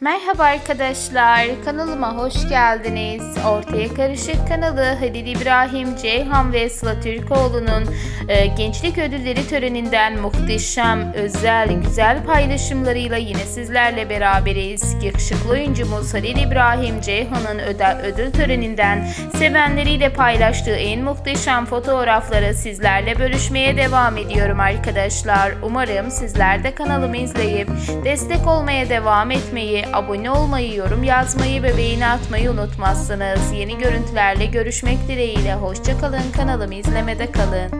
Merhaba arkadaşlar, kanalıma hoş geldiniz. Ortaya Karışık kanalı Halil İbrahim Ceyhan ve Sıla Türkoğlu'nun e, gençlik ödülleri töreninden muhteşem, özel, güzel paylaşımlarıyla yine sizlerle beraberiz. Yakışıklı oyuncumuz Halil İbrahim Ceyhan'ın ödül, töreninden sevenleriyle paylaştığı en muhteşem fotoğrafları sizlerle bölüşmeye devam ediyorum arkadaşlar. Umarım sizler de kanalımı izleyip destek olmaya devam etmeyi, abone olmayı, yorum yazmayı ve beğeni atmayı unutmazsınız. Yeni görüntülerle görüşmek dileğiyle. Hoşçakalın kanalımı izlemede kalın.